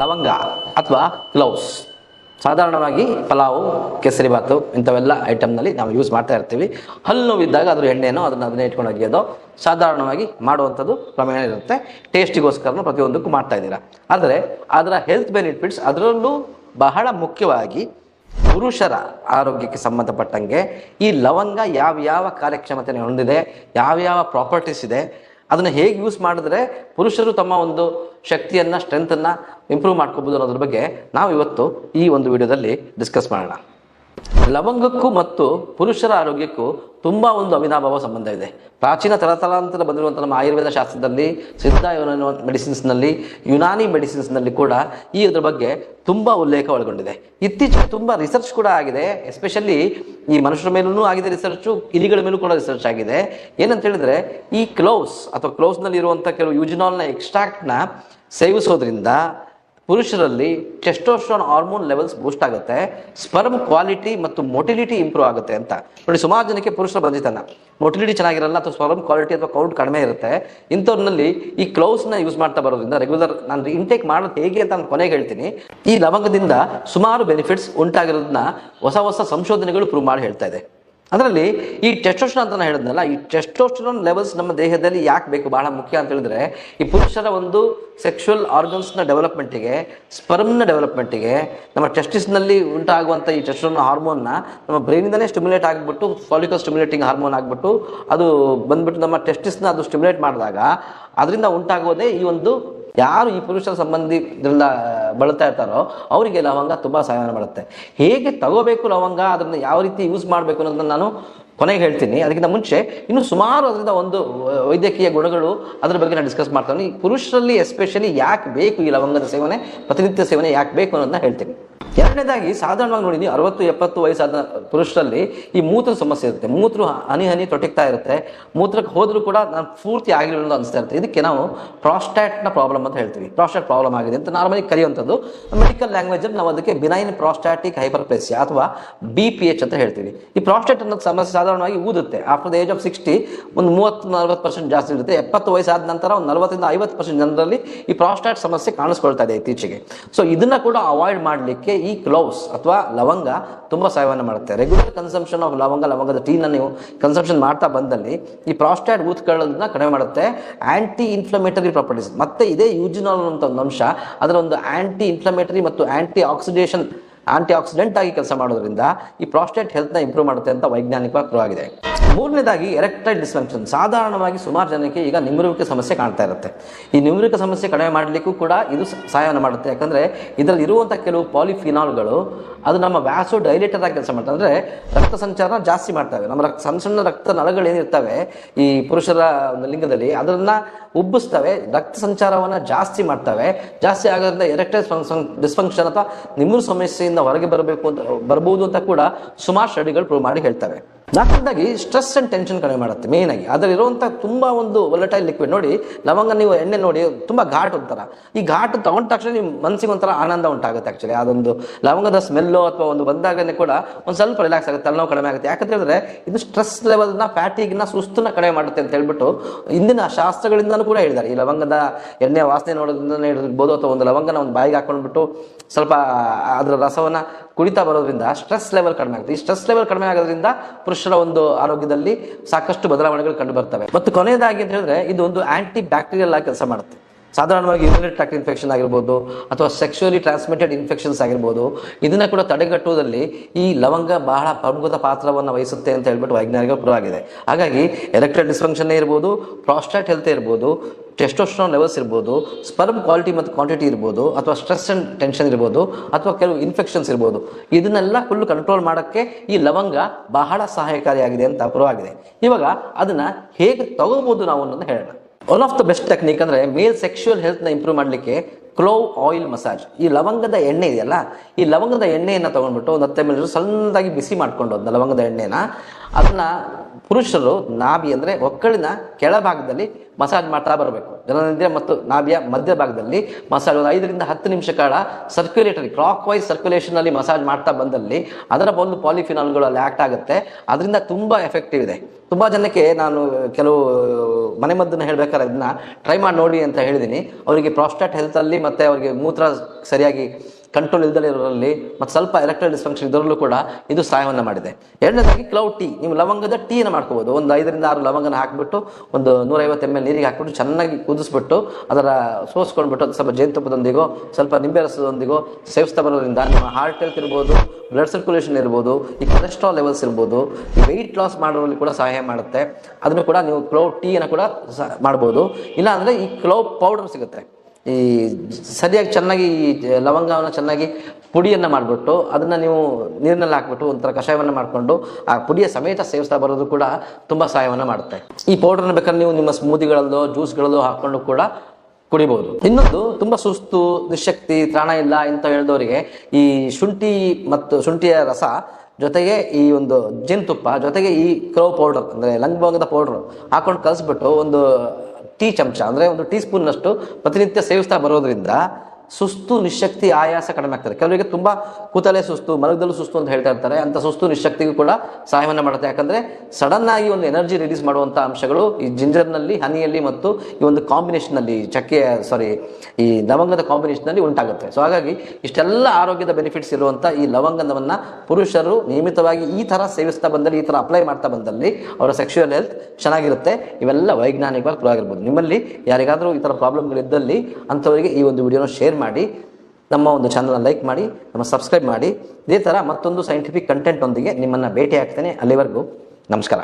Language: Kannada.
ಲವಂಗ ಅಥವಾ ಗ್ಲೌಸ್. ಸಾಧಾರಣವಾಗಿ ಪಲಾವು ಕೇಸರಿಬಾತು ಇಂಥವೆಲ್ಲ ಐಟಮ್ನಲ್ಲಿ ನಾವು ಯೂಸ್ ಮಾಡ್ತಾ ಇರ್ತೀವಿ. ಹಲ್ಲು ನೋವಿದ್ದಾಗ ಅದ್ರ ಎಣ್ಣೆನೋ ಅದನ್ನು ಅದನ್ನೇ ಇಟ್ಕೊಂಡು ಒಗೆಯೋದು ಸಾಧಾರಣವಾಗಿ ಮಾಡುವಂಥದ್ದು ಪ್ರಮೇಯ ಇರುತ್ತೆ. ಟೇಸ್ಟಿಗೋಸ್ಕರ ಪ್ರತಿಯೊಂದಕ್ಕೂ ಮಾಡ್ತಾ ಇದ್ದೀರಾ. ಆದರೆ ಅದರ ಹೆಲ್ತ್ ಬೆನಿಫಿಟ್ಸ್ ಅದರಲ್ಲೂ ಬಹಳ ಮುಖ್ಯವಾಗಿ ಪುರುಷರ ಆರೋಗ್ಯಕ್ಕೆ ಸಂಬಂಧಪಟ್ಟಂಗೆ ಈ ಲವಂಗ ಯಾವ ಯಾವ ಕಾರ್ಯಕ್ಷಮತೆಯನ್ನು ಹೊಂದಿದೆ ಯಾವ ಯಾವ ಪ್ರಾಪರ್ಟೀಸ್ ಇದೆ ಅದನ್ನು ಹೇಗೆ ಯೂಸ್ ಮಾಡಿದ್ರೆ ಪುರುಷರು ತಮ್ಮ ಒಂದು ಶಕ್ತಿಯನ್ನು ಸ್ಟ್ರೆಂತನ್ನು ಇಂಪ್ರೂವ್ ಮಾಡ್ಕೋಬೋದು ಅನ್ನೋದ್ರ ಬಗ್ಗೆ ನಾವು ಇವತ್ತು ಈ ಒಂದು ವಿಡಿಯೋದಲ್ಲಿ ಡಿಸ್ಕಸ್ ಮಾಡೋಣ. ಲವಂಗಕ್ಕೂ ಮತ್ತು ಪುರುಷರ ಆರೋಗ್ಯಕ್ಕೂ ತುಂಬ ಒಂದು ಅವಿನಾಭಾವ ಸಂಬಂಧ ಇದೆ. ಪ್ರಾಚೀನ ತಲತಲಾಂತರ ಬಂದಿರುವಂಥ ನಮ್ಮ ಆಯುರ್ವೇದ ಶಾಸ್ತ್ರದಲ್ಲಿ, ಸಿದ್ಧ ಮೆಡಿಸಿನ್ಸ್ನಲ್ಲಿ, ಯುನಾನಿ ಮೆಡಿಸಿನ್ಸ್ನಲ್ಲಿ ಕೂಡ ಈ ಇದ್ರ ಬಗ್ಗೆ ತುಂಬ ಉಲ್ಲೇಖ ಒಳಗೊಂಡಿದೆ. ಇತ್ತೀಚೆಗೆ ತುಂಬ ರಿಸರ್ಚ್ ಕೂಡ ಆಗಿದೆ. ಎಸ್ಪೆಷಲಿ ಈ ಮನುಷ್ಯರ ಮೇಲೂ ಆಗಿದೆ ರಿಸರ್ಚು ಇಲಿಗಳ ಮೇಲೂ ಕೂಡ ರಿಸರ್ಚ್ ಆಗಿದೆ. ಏನಂತ ಹೇಳಿದ್ರೆ, ಈ ಕ್ಲೌಸ್ ಅಥವಾ ಕ್ಲೌಸ್ನಲ್ಲಿ ಇರುವಂಥ ಕೆಲವು ಯೂಜಿನಾಲ್ನ ಎಕ್ಸ್ಟ್ರಾಕ್ಟ್ನ ಸೇವಿಸೋದ್ರಿಂದ ಪುರುಷರಲ್ಲಿ ಟೆಸ್ಟೋಸ್ಟ್ರಾನ್ ಹಾರ್ಮೋನ್ ಲೆವೆಲ್ಸ್ ಬೂಸ್ಟ್ ಆಗುತ್ತೆ ಸ್ಪರ್ಮ್ ಕ್ವಾಲಿಟಿ ಮತ್ತು ಮೊಟಿಲಿಟಿ ಇಂಪ್ರೂವ್ ಆಗುತ್ತೆ ಅಂತ. ನೋಡಿ, ಸುಮಾರು ಜನಕ್ಕೆ ಪುರುಷರ ಬಂದಿತನ ಮೊಟಿಲಿಟಿ ಚೆನ್ನಾಗಿರಲ್ಲ ಅಥವಾ ಸ್ಪರ್ಮ್ ಕ್ವಾಲಿಟಿ ಅಥವಾ ಕೌಂಟ್ ಕಡಿಮೆ ಇರುತ್ತೆ. ಇಂಥವ್ರಲ್ಲಿ ಈ ಕ್ಲೌಸ್ನ ಯೂಸ್ ಮಾಡ್ತಾ ಬರೋದ್ರಿಂದ ರೆಗ್ಯುಲರ್ ನಾನು ಇಂಟೇಕ್ ಮಾಡೋದು ಹೇಗೆ ಅಂತ ನಾನು ಕೊನೆಗೆ ಹೇಳ್ತೀನಿ. ಈ ಲವಂಗದಿಂದ ಸುಮಾರು ಬೆನಿಫಿಟ್ಸ್ ಉಂಟಾಗಿರೋದನ್ನ ಹೊಸ ಹೊಸ ಸಂಶೋಧನೆಗಳು ಪ್ರೂವ್ ಮಾಡಿ ಹೇಳ್ತಾ ಇದೆ. ಅದರಲ್ಲಿ ಈ ಟೆಸ್ಟೋಸ್ಟರಾನ್ ಅಂತ ನಾನು ಹೇಳಿದ್ನಲ್ಲ, ಈ ಟೆಸ್ಟೋಸ್ಟರಾನ್ ಲೆವೆಲ್ಸ್ ನಮ್ಮ ದೇಹದಲ್ಲಿ ಯಾಕೆ ಬೇಕು? ಬಹಳ ಮುಖ್ಯ ಅಂತ ಹೇಳಿದ್ರೆ, ಈ ಪುರುಷರ ಒಂದು ಸೆಕ್ಷುವಲ್ ಆರ್ಗನ್ಸ್ನ ಡೆವಲಪ್ಮೆಂಟಿಗೆ ಸ್ಪರ್ಮ್ನ ಡೆವಲಪ್ಮೆಂಟಿಗೆ ನಮ್ಮ ಟೆಸ್ಟಿಸ್ನಲ್ಲಿ ಉಂಟಾಗುವಂಥ ಈ ಟೆಸ್ಟೋನ್ ಹಾರ್ಮೋನ್ನ ನಮ್ಮ ಬ್ರೈನಿಂದಲೇ ಸ್ಟಿಮ್ಯುಲೇಟ್ ಆಗಿಬಿಟ್ಟು ಫಾಲಿಕಲ್ ಸ್ಟಿಮ್ಯುಲೇಟಿಂಗ್ ಹಾರ್ಮೋನ್ ಆಗಿಬಿಟ್ಟು, ಅದು ಬಂದ್ಬಿಟ್ಟು ನಮ್ಮ ಟೆಸ್ಟಿಸ್ನ ಅದು ಸ್ಟಿಮ್ಯುಲೇಟ್ ಮಾಡಿದಾಗ, ಅದರಿಂದ ಉಂಟಾಗೋದೇ ಈ ಒಂದು ಯಾರು ಈ ಪುರುಷ ಸಂಬಂಧಿ ಇದರಿಂದ ಇರ್ತಾರೋ, ಅವರಿಗೆ ಲವಂಗ ತುಂಬ ಸಹಾಯ ಮಾಡುತ್ತೆ. ಹೇಗೆ ತಗೋಬೇಕು ಲವಂಗ, ಅದನ್ನು ಯಾವ ರೀತಿ ಯೂಸ್ ಮಾಡಬೇಕು ಅನ್ನೋದನ್ನ ನಾನು ಕೊನೆಗೆ ಹೇಳ್ತೀನಿ. ಅದಕ್ಕಿಂತ ಮುಂಚೆ ಇನ್ನು ಸುಮಾರು ಅದರಿಂದ ಒಂದು ವೈದ್ಯಕೀಯ ಗುಣಗಳು ಅದರ ಬಗ್ಗೆ ನಾನು ಡಿಸ್ಕಸ್ ಮಾಡ್ತಾನೆ ಪುರುಷರಲ್ಲಿ ಎಸ್ಪೆಷಲಿ ಯಾಕೆ ಬೇಕು ಈ ಲವಂಗದ ಸೇವನೆ, ಪ್ರತಿನಿತ್ಯ ಸೇವನೆ ಯಾಕೆ ಬೇಕು ಅನ್ನೋದನ್ನ ಹೇಳ್ತೀನಿ. ಎರಡನೇದಾಗಿ ಸಾಧಾರಣವಾಗಿ ನೋಡಿ ಅರವತ್ತು, ಎಪ್ಪತ್ತು ವಯಸ್ಸಾದ ಪುರುಷರಲ್ಲಿ ಈ ಮೂತ್ರ ಸಮಸ್ಯೆ ಇರುತ್ತೆ. ಮೂತ್ರ ಹನಿ ಹನಿ ತೊಟಕ್ತಾ ಇರುತ್ತೆ. ಮೂತ್ರಕ್ಕೆ ಹೋದರೂ ಕೂಡ ನಾನು ಪೂರ್ತಿ ಆಗಿರಲಿಲ್ಲ ಅನಿಸ್ತಾ ಇರುತ್ತೆ. ಇದಕ್ಕೆ ನಾವು ಪ್ರಾಸ್ಟ್ಯಾಟ್ನ ಪ್ರಾಬ್ಲಮ್ ಅಂತ ಹೇಳ್ತೀವಿ. ಪ್ರಾಸ್ಟ್ಯಾಟ್ ಪ್ರಾಬ್ಲಮ್ ಆಗಿದೆ ಅಂತ ನಾರ್ಮಲಿ ಕರೆಯುವಂಥದ್ದು. ಮೆಡಿಕಲ್ ಲ್ಯಾಂಗ್ವೇಜಲ್ಲಿ ನಾವು ಅದಕ್ಕೆ ಬಿನೈನ್ ಪ್ರಾಸ್ಟ್ಯಾಟಿಕ್ ಹೈಪರ್ಪ್ಲೇಸಿಯಾ ಅಥವಾ ಬಿ ಪಿ ಎಚ್ ಅಂತ ಹೇಳ್ತೀವಿ. ಈ ಪ್ರಾಸ್ಟೇಟ್ ಅನ್ನೋದು ಸಮಸ್ಯೆ ಸಾಧಾರಣವಾಗಿ ಊದುತ್ತೆ. After the age of sixty ಒಂದು ಮೂವತ್ತು, ನಲ್ವತ್ತು ಪರ್ಸೆಂಟ್ ಜಾಸ್ತಿ ಇರುತ್ತೆ. ಎಪ್ಪತ್ತು ವಯಸ್ಸಾದ ನಂತರ ಒಂದು ನಲ್ವತ್ತರಿಂದ ಐವತ್ತು ಪರ್ಸೆಂಟ್ ಜನರಲ್ಲಿ ಈ ಪ್ರಾಸ್ಟ್ಯಾಟ್ ಸಮಸ್ಯೆ ಕಾಣಿಸ್ಕೊಳ್ತಾ ಇದೆ ಇತ್ತೀಚೆಗೆ. ಸೊ ಇದನ್ನ ಕೂಡ ಅವಾಯ್ಡ್ ಮಾಡಲಿಕ್ಕೆ ಈ ಕ್ಲೌಸ್ ಅಥವಾ ಲವಂಗ ತುಂಬ ಸಹಾಯವನ್ನು ಮಾಡುತ್ತೆ. ರೆಗ್ಯುಲರ್ ಕನ್ಸಂಪ್ಷನ್ ಆಫ್ ಲವಂಗ, ಲವಂಗದ ಟೀನ ನೀವು ಕನ್ಸಂಪ್ಷನ್ ಮಾಡ್ತಾ ಬಂದಲ್ಲಿ ಈ ಪ್ರಾಸ್ಟೇಟ್ ಊತ್ಕೊಳ್ಳೋದನ್ನ ಕಡಿಮೆ ಮಾಡುತ್ತೆ. ಆಂಟಿ ಇನ್ಫ್ಲಮೇಟರಿ ಪ್ರಾಪರ್ಟೀಸ್ ಮತ್ತೆ ಇದೇ ಯೂಜಿನಾಲ್ ಅಂತ ಒಂದು ಅಂಶ, ಅದರ ಒಂದು ಆಂಟಿ ಇನ್ಫ್ಲಮೇಟರಿ ಮತ್ತು ಆಂಟಿ ಆಕ್ಸಿಡೇಷನ್ ಆಂಟಿ ಆಕ್ಸಿಡೆಂಟ್ ಆಗಿ ಕೆಲಸ ಮಾಡೋದ್ರಿಂದ ಈ ಪ್ರಾಸ್ಟೇಟ್ ಹೆಲ್ತ್ನ ಇಂಪ್ರೂವ್ ಮಾಡುತ್ತೆ ಅಂತ ವೈಜ್ಞಾನಿಕವಾಗಿ ಪ್ರೂವ್ ಆಗಿದೆ ಮೂರನೇದಾಗಿ ಎರೆಕ್ಟೈಲ್ ಡಿಸ್ಫಂಕ್ಷನ್ ಸಾಧಾರಣವಾಗಿ ಸುಮಾರು ಜನಕ್ಕೆ ಈಗ ನಿಮ್ರುವಿಕೆ ಸಮಸ್ಯೆ ಕಾಣ್ತಾ ಇರುತ್ತೆ. ಈ ನಿಮ್ರುವಿಕೆ ಸಮಸ್ಯೆ ಕಡಿಮೆ ಮಾಡಲಿಕ್ಕೂ ಕೂಡ ಇದು ಸಹಾಯವನ್ನು ಮಾಡುತ್ತೆ. ಯಾಕಂದರೆ ಇದರಲ್ಲಿ ಇರುವಂಥ ಕೆಲವು ಪಾಲಿಫಿನಾಲ್ಗಳು ಅದು ನಮ್ಮ ವ್ಯಾಸೋ ಡೈಲೇಟರ್ ಆಗಿ ಕೆಲಸ ಮಾಡ್ತಾರೆ ಅಂದರೆ ರಕ್ತ ಸಂಚಾರ ಜಾಸ್ತಿ ಮಾಡ್ತವೆ. ನಮ್ಮ ರಕ್ತ ಸಣ್ಣ ಸಣ್ಣ ರಕ್ತ ನಳಗಳೇನಿರ್ತವೆ, ಈ ಪುರುಷರ ಒಂದು ಲಿಂಗದಲ್ಲಿ ಅದನ್ನ ಉಬ್ಬಿಸ್ತವೆ. ರಕ್ತ ಸಂಚಾರವನ್ನು ಜಾಸ್ತಿ ಮಾಡ್ತವೆ. ಜಾಸ್ತಿ ಆಗೋದ್ರಿಂದ ಎರೆಕ್ಟೈಲ್ ಡಿಸ್ಫಂಕ್ಷನ್ ಅಥವಾ ನಿಮ್ಮೂರು ಸಮಸ್ಯೆಯಿಂದ ಹೊರಗೆ ಬರಬೇಕು ಅಂತ ಬರಬಹುದು ಅಂತ ಕೂಡ ಸುಮಾರು ಸ್ಟಡಿಗಳು ಪ್ರೂವ್ ಮಾಡಿ ಹೇಳ್ತವೆ. ನಾಲ್ಕನೇದಾಗಿ ಸ್ಟ್ರೆಸ್ ಆ್ಯಂಡ್ ಟೆನ್ಷನ್ ಕಡಿಮೆ ಮಾಡುತ್ತೆ ಮೇಯ್ನಾಗಿ ಅದರಲ್ಲಿರುವಂಥ ತುಂಬ ಒಂದು ಒಲಟೈಲ್ ಲಿಕ್ವಿಡ್ ನೋಡಿ, ಲವಂಗ ನೀವು ಎಣ್ಣೆ ನೋಡಿ, ತುಂಬ ಘಾಟ್ ಒಂಥರ. ಈ ಘಾಟ್ ತಗೊಂಡ ತಕ್ಷಣ ನಿಮ್ಮ ಮನಸ್ಸಿಗೆ ಒಂಥರ ಆನಂದ ಉಂಟಾಗುತ್ತೆ ಆ್ಯಕ್ಚುಲಿ ಅದೊಂದು ಲವಂಗದ ಸ್ಮೆಲ್ಲು ಅಥವಾ ಒಂದು ಬಂದಾಗಲೇ ಕೂಡ ಒಂದು ಸ್ವಲ್ಪ ರಿಲ್ಯಾಕ್ಸ್ ಆಗುತ್ತೆ, ತಲೆನೋವು ಕಡಿಮೆ ಆಗುತ್ತೆ. ಯಾಕಂತ ಹೇಳಿದ್ರೆ, ಇದು ಸ್ಟ್ರೆಸ್ ಲೆವೆಲ್ನ ಫ್ಯಾಟಿಗಿನ ಸುಸ್ತನ್ನ ಕಡಿಮೆ ಮಾಡುತ್ತೆ ಅಂತ ಹೇಳ್ಬಿಟ್ಟು ಇಂದಿನ ಶಾಸ್ತ್ರಗಳಿಂದಲೂ ಕೂಡ ಹೇಳಿದ್ದಾರೆ. ಈ ಲವಂಗದ ಎಣ್ಣೆ ವಾಸನೆ ನೋಡೋದ್ರಿಂದ ಇರ್ಬೋದು ಅಥವಾ ಒಂದು ಲವಂಗನ ಒಂದು ಬಾಯಿಗೆ ಹಾಕೊಂಡ್ಬಿಟ್ಟು ಸ್ವಲ್ಪ ಅದರ ರಸವನ್ನ ಕುಡಿತಾ ಬರೋದ್ರಿಂದ ಸ್ಟ್ರೆಸ್ ಲೆವೆಲ್ ಕಡಿಮೆ ಆಗುತ್ತೆ. ಈ ಸ್ಟ್ರೆಸ್ ಲೆವೆಲ್ ಕಡಿಮೆ ಆಗೋದ್ರಿಂದ ಪುರುಷರ ಒಂದು ಆರೋಗ್ಯದಲ್ಲಿ ಸಾಕಷ್ಟು ಬದಲಾವಣೆಗಳು ಕಂಡು ಬರ್ತವೆ ಮತ್ತು ಕೊನೆಯದಾಗಿ ಅಂತ ಹೇಳಿದ್ರೆ, ಇದು ಒಂದು ಆಂಟಿ ಬ್ಯಾಕ್ಟೀರಿಯಲ್ ಆಗಿ ಕೆಲಸ ಮಾಡುತ್ತೆ. ಸಾಧಾರಣವಾಗಿ ಯೂರಿನರಿ ಟ್ರಾಕ್ಟ್ ಇನ್ಫೆಕ್ಷನ್ ಆಗಿರ್ಬೋದು ಅಥವಾ ಸೆಕ್ಷುವಲಿ ಟ್ರಾನ್ಸ್ಮಿಟೆಡ್ ಇನ್ಫೆಕ್ಷನ್ಸ್ ಆಗಿರ್ಬೋದು. ಇದನ್ನ ಕೂಡ ತಡೆಗಟ್ಟುವುದರಲ್ಲಿ ಈ ಲವಂಗ ಬಹಳ ಪ್ರಮುಖ ಪಾತ್ರವನ್ನು ವಹಿಸುತ್ತೆ ಅಂತ ಹೇಳ್ಬಿಟ್ಟು ವೈಜ್ಞಾನಿಕ ಪುರವಾಗಿದೆ ಹಾಗಾಗಿ ಎಲೆಕ್ಟ್ರಲ್ ಡಿಸ್ಫಂಕ್ಷನ್ ಇರ್ಬೋದು ಪ್ರಾಸ್ಟೇಟ್ ಹೆಲ್ತ್ ಇರ್ಬೋದು ಟೆಸ್ಟೋಸ್ಟ್ರಾನ್ ಲೆವೆಲ್ಸ್ ಇರ್ಬೋದು ಸ್ಪರ್ಮ್ ಕ್ವಾಲಿಟಿ ಮತ್ತು ಕ್ವಾಂಟಿಟಿ ಇರ್ಬೋದು, ಅಥವಾ ಸ್ಟ್ರೆಸ್ ಆ್ಯಂಡ್ ಟೆನ್ಷನ್ ಇರ್ಬೋದು, ಅಥವಾ ಕೆಲವು ಇನ್ಫೆಕ್ಷನ್ಸ್ ಇರ್ಬೋದು, ಇದನ್ನೆಲ್ಲ ಫುಲ್ ಕಂಟ್ರೋಲ್ ಮಾಡೋಕ್ಕೆ ಈ ಲವಂಗ ಬಹಳ ಸಹಾಯಕಾರಿಯಾಗಿದೆ ಅಂತ ಪ್ರೂವ್ ಆಗಿದೆ ಇವಾಗ ಅದನ್ನ ಹೇಗೆ ತಗೋಬೋದು ನಾವು ಅನ್ನೋದನ್ನ ಹೇಳೋಣ. One of the best technique ಅಂದರೆ ಮೇಲ್ ಸೆಕ್ಷುವಲ್ ಹೆಲ್ತ್ನ ಇಂಪ್ರೂವ್ ಮಾಡಲಿಕ್ಕೆ ಕ್ಲೋವ್ ಆಯಿಲ್ ಮಸಾಜ್. ಈ ಲವಂಗದ ಎಣ್ಣೆ ಇದೆಯಲ್ಲ, ಈ ಲವಂಗದ ಎಣ್ಣೆಯನ್ನು ತೊಗೊಂಡ್ಬಿಟ್ಟು ಒಂದು ಹತ್ತು ಎಂ ಸಣ್ಣದಾಗಿ ಬಿಸಿ ಮಾಡ್ಕೊಂಡು ಅದನ್ನ ಲವಂಗದ ಎಣ್ಣೆನ, ಅದನ್ನು ಪುರುಷರು ನಾಭಿ ಅಂದರೆ ಒಕ್ಕಳಿನ ಕೆಳಭಾಗದಲ್ಲಿ ಮಸಾಜ್ ಮಾಡ್ತಾ ಬರಬೇಕು. ಜನನೇಂದ್ರಿಯ ಮತ್ತು ನಾಭಿಯ ಮಧ್ಯಭಾಗದಲ್ಲಿ ಮಸಾಜ್ ಒಂದು ಐದರಿಂದ ಹತ್ತು ನಿಮಿಷ ಕಾಲ ಸರ್ಕ್ಯುಲೇಟರಿ ಕ್ಲಾಕ್ ವೈಸ್ ಸರ್ಕ್ಯುಲೇಷನಲ್ಲಿ ಮಸಾಜ್ ಮಾಡ್ತಾ ಬಂದಲ್ಲಿ ಅದರ ಒಂದು ಪಾಲಿಫಿನಾಲ್ಗಳು ಅಲ್ಲಿ ಆ್ಯಕ್ಟ್ ಆಗುತ್ತೆ. ಅದರಿಂದ ತುಂಬ ಎಫೆಕ್ಟಿವ್ ಇದೆ. ತುಂಬ ಜನಕ್ಕೆ ನಾನು ಕೆಲವು ಮನೆಮದ್ದನ್ನು ಹೇಳಬೇಕಾದ್ರೆ ಅದನ್ನು ಟ್ರೈ ಮಾಡಿ ನೋಡಿ ಅಂತ ಹೇಳಿದ್ದೀನಿ ಅವರಿಗೆ ಪ್ರಾಸ್ಟಾಟ್ ಹೆಲ್ತಲ್ಲಿ ಮತ್ತು ಅವರಿಗೆ ಮೂತ್ರ ಸರಿಯಾಗಿ ಕಂಟ್ರೋಲ್ ಇಲ್ದಲೇ ಇರೋರಲ್ಲಿ ಮತ್ತು ಸ್ವಲ್ಪ ಎಲೆಕ್ಟ್ರಲ್ ಡಿಸ್ಫಂಕ್ಷನ್ ಇದರಲ್ಲೂ ಕೂಡ ಇದು ಸಹಾಯವನ್ನು ಮಾಡಿದೆ. ಎರಡನೇದಾಗಿ ಕ್ಲೌ ಟೀ ನೀವು ಲವಂಗದ ಟೀಯನ್ನು ಮಾಡ್ಕೋಬೋದು. ಒಂದು ಐದರಿಂದ ಆರು ಲವಂಗನ ಹಾಕಿಬಿಟ್ಟು ಒಂದು ನೂರೈವತ್ತು ಎಂ ಎಲ್ ನೀರಿಗೆ ಹಾಕ್ಬಿಟ್ಟು ಚೆನ್ನಾಗಿ ಕುದಿಸ್ಬಿಟ್ಟು ಅದರ ಸೋಸ್ಕೊಂಡ್ಬಿಟ್ಟು ಅದು ಸ್ವಲ್ಪ ಜೇನುತುಪ್ಪದೊಂದಿಗೋ, ಸ್ವಲ್ಪ ನಿಂಬೆ ರಸದೊಂದಿಗೋ ಸೇವಿಸ್ತಾ ಬರೋದ್ರಿಂದ ನಿಮ್ಮ ಹಾರ್ಟ್ ಹೆಲ್ತ್ ಇರ್ಬೋದು ಬ್ಲಡ್ ಸರ್ಕ್ಯುಲೇಷನ್ ಇರ್ಬೋದು, ಈ ಕೊಲೆಸ್ಟ್ರಾಲ್ ಲೆವೆಲ್ಸ್ ಇರ್ಬೋದು ಈ ವೆಯ್ಟ್ ಲಾಸ್ ಮಾಡೋರಲ್ಲಿ ಕೂಡ ಸಹಾಯ ಮಾಡುತ್ತೆ. ಅದನ್ನು ಕೂಡ ನೀವು ಕ್ಲೌ ಟೀಯನ್ನು ಕೂಡ ಮಾಡ್ಬೋದು. ಇಲ್ಲಾಂದರೆ ಈ ಕ್ಲೌ ಪೌಡರ್ ಸಿಗುತ್ತೆ. ಈ ಸರಿಯಾಗಿ ಚೆನ್ನಾಗಿ ಲವಂಗವನ್ನು ಚೆನ್ನಾಗಿ ಪುಡಿಯನ್ನು ಮಾಡಿಬಿಟ್ಟು ಅದನ್ನು ನೀವು ನೀರಿನಲ್ಲಿ ಹಾಕ್ಬಿಟ್ಟು ಒಂಥರ ಕಷಾಯವನ್ನು ಮಾಡಿಕೊಂಡು ಆ ಪುಡಿಯ ಸಮೇತ ಸೇವಿಸ್ತಾ ಬರೋದು ಕೂಡ ತುಂಬ ಸಹಾಯವನ್ನು ಮಾಡುತ್ತೆ. ಈ ಪೌಡರ್ನ ಬೇಕಾದ್ರೆ ನೀವು ನಿಮ್ಮ ಸ್ಮೂದಿಗಳಲ್ಲೋ ಜ್ಯೂಸ್ಗಳಲ್ಲೋ ಹಾಕ್ಕೊಂಡು ಕೂಡ ಕುಡಿಬಹುದು ಇನ್ನೊಂದು ತುಂಬ ಸುಸ್ತು, ನಿಶಕ್ತಿ, ತ್ರಾಣ ಇಲ್ಲ ಅಂತ ಹೇಳಿದವರಿಗೆ ಈ ಶುಂಠಿ ಮತ್ತು ಶುಂಠಿಯ ರಸ ಜೊತೆಗೆ ಈ ಒಂದು ಜೇನುತುಪ್ಪ ಜೊತೆಗೆ ಈ ಕ್ರೋ ಪೌಡರ್ ಅಂದರೆ ಲವಂಗದ ಪೌಡರ್ ಹಾಕೊಂಡು ಕಲಿಸ್ಬಿಟ್ಟು ಒಂದು ಟೀ ಚಮಚ ಅಂದರೆ ಒಂದು ಟೀ ಸ್ಪೂನ್ನಷ್ಟು ಪ್ರತಿನಿತ್ಯ ಸೇವಿಸ್ತಾ ಬರೋದ್ರಿಂದ ಸುಸ್ತು ನಿಶಕ್ತಿ ಆಯಾಸ ಕಡಿಮೆ ಆಗ್ತದೆ. ಕೆಲವರಿಗೆ ತುಂಬ ಕೂತಲೇ ಸುಸ್ತು, ಮಲಗದಲ್ಲೂ ಸುಸ್ತು ಅಂತ ಹೇಳ್ತಾ ಇರ್ತಾರೆ. ಅಂತ ಸುಸ್ತು ನಿಶಕ್ತಿಗೂ ಕೂಡ ಸಹಾಯವನ್ನು ಮಾಡುತ್ತೆ. ಯಾಕಂದರೆ ಸಡನ್ ಆಗಿ ಒಂದು ಎನರ್ಜಿ ರಿಲೀಸ್ ಮಾಡುವಂಥ ಅಂಶಗಳು ಈ ಜಿಂಜರ್ನಲ್ಲಿ, ಹನಿಯಲ್ಲಿ ಮತ್ತು ಈ ಒಂದು ಕಾಂಬಿನೇಷನ್ನಲ್ಲಿ, ಚಕ್ಕೆ ಸಾರಿ ಈ ಲವಂಗದ ಕಾಂಬಿನೇಷನ್ನಲ್ಲಿ ಉಂಟಾಗುತ್ತೆ. ಸೊ ಹಾಗಾಗಿ ಇಷ್ಟೆಲ್ಲ ಆರೋಗ್ಯದ ಬೆನಿಫಿಟ್ಸ್ ಇರುವಂಥ ಈ ಲವಂಗವನ್ನು ಪುರುಷರು ನಿಯಮಿತವಾಗಿ ಈ ಥರ ಸೇವಿಸ್ತಾ ಬಂದಲ್ಲಿ, ಈ ಥರ ಅಪ್ಲೈ ಮಾಡ್ತಾ ಬಂದಲ್ಲಿ ಅವರ ಸೆಕ್ಷುವಲ್ ಹೆಲ್ತ್ ಚೆನ್ನಾಗಿರುತ್ತೆ. ಇವೆಲ್ಲ ವೈಜ್ಞಾನಿಕವಾಗಿ ಆಗಿರ್ಬೋದು ನಿಮ್ಮಲ್ಲಿ ಯಾರಿಗಾದರೂ ಈ ಥರ ಪ್ರಾಬ್ಲಮ್ಗಳಿದ್ದಲ್ಲಿ ಅಂಥವರಿಗೆ ಈ ಒಂದು ವಿಡಿಯೋನ ಶೇರ್ ಮಾಡಿ, ನಮ್ಮ ಒಂದು ಚಾನಲ್ನ ಲೈಕ್ ಮಾಡಿ, ನಮ್ಮ ಸಬ್ಸ್ಕ್ರೈಬ್ ಮಾಡಿ. ಇದೇ ಥರ ಮತ್ತೊಂದು ಸೈಂಟಿಫಿಕ್ ಕಂಟೆಂಟ್ ಒಂದಿಗೆ ನಿಮ್ಮನ್ನು ಭೇಟಿ ಆಗ್ತೇನೆ ಅಲ್ಲಿವರೆಗೂ. ನಮಸ್ಕಾರ.